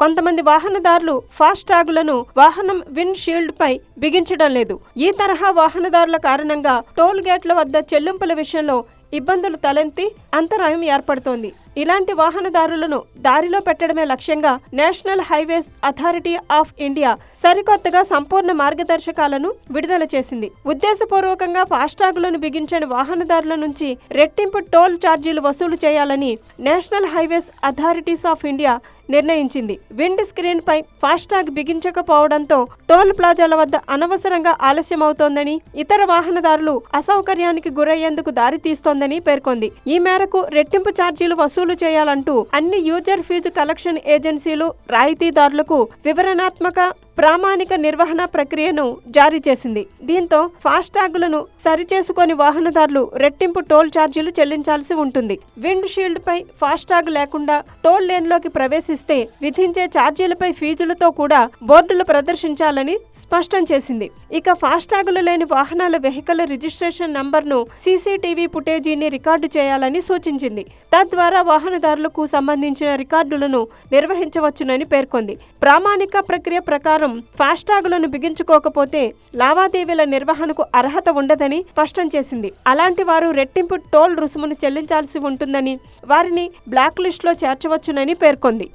కొంతమంది వాహనదారులు ఫాస్ట్ ట్యాగులను వాహనం విండ్ షీల్డ్ పై బిగించడం లేదు. ఈ తరహా వాహనదారుల కారణంగా టోల్ గేట్ల వద్ద చెల్లింపుల విషయంలో ఇబ్బందులు తలెత్తి అంతరాయం ఏర్పడుతోంది. ఇలాంటి వాహనదారులను దారిలో పెట్టడమే లక్ష్యంగా national highways authority of India సరికొత్తగా సంపూర్ణ మార్గదర్శకాలను విడుదల చేసింది. ఉద్దేశపూర్వకంగా ఫాస్టాగులను బిగించని వాహనదారుల నుంచి రెట్టింపు టోల్ ఛార్జీలు వసూలు చేయాలని national highways authorities of India నిర్ణయించింది. విండ్ స్క్రీన్ పై ఫాస్టాగ్ బిగించకపోవడంతో టోల్ ప్లాజాల వద్ద అనవసరంగా ఆలస్యమవుతోందని ఇతర వాహనదారులు అసౌకర్యానికి గురయ్యేందుకు దారితీస్తోందని పేర్కొంది. ఈ మేరకు రెట్టింపు ఛార్జీలు వసూలు చేయాలంటూ అన్ని యూజర్ ఫీజు కలెక్షన్ ఏజెన్సీలు రాయితీదారులకు వివరణాత్మక ప్రామాణిక నిర్వహణ ప్రక్రియను జారీ చేసింది. దీంతో ఫాస్టాగులను సరిచేసుకొని వాహనదారులు రెట్టింపు టోల్ ఛార్జీలు చెల్లించాల్సి ఉంటుంది. విండ్ షీల్డ్ పై ఫాస్టాగ్ లేకుండా టోల్ లేన్లోకి ప్రవేశిస్తే విధించే ఛార్జీలపై ఫీజులతో కూడా బోర్డులు ప్రదర్శించాలని స్పష్టం చేసింది. ఇక ఫాస్టాగులు లేని వాహనాల వెహికల్ రిజిస్ట్రేషన్ నంబర్ను సీసీటీవీ ఫుటేజీని రికార్డు చేయాలని సూచించింది. తద్వారా వాహనదారులకు సంబంధించిన రికార్డులను నిర్వహించవచ్చునని పేర్కొంది. ప్రామాణిక ప్రక్రియ ప్రకారం ఫాస్టాగులను బిగించుకోకపోతే లావాదేవీల నిర్వహణకు అర్హత ఉండదని స్పష్టం చేసింది. అలాంటి వారు రెట్టింపు టోల్ రుసుమును చెల్లించాల్సి ఉంటుందని వారిని బ్లాక్ లిస్టులో చేర్చవచ్చునని పేర్కొంది.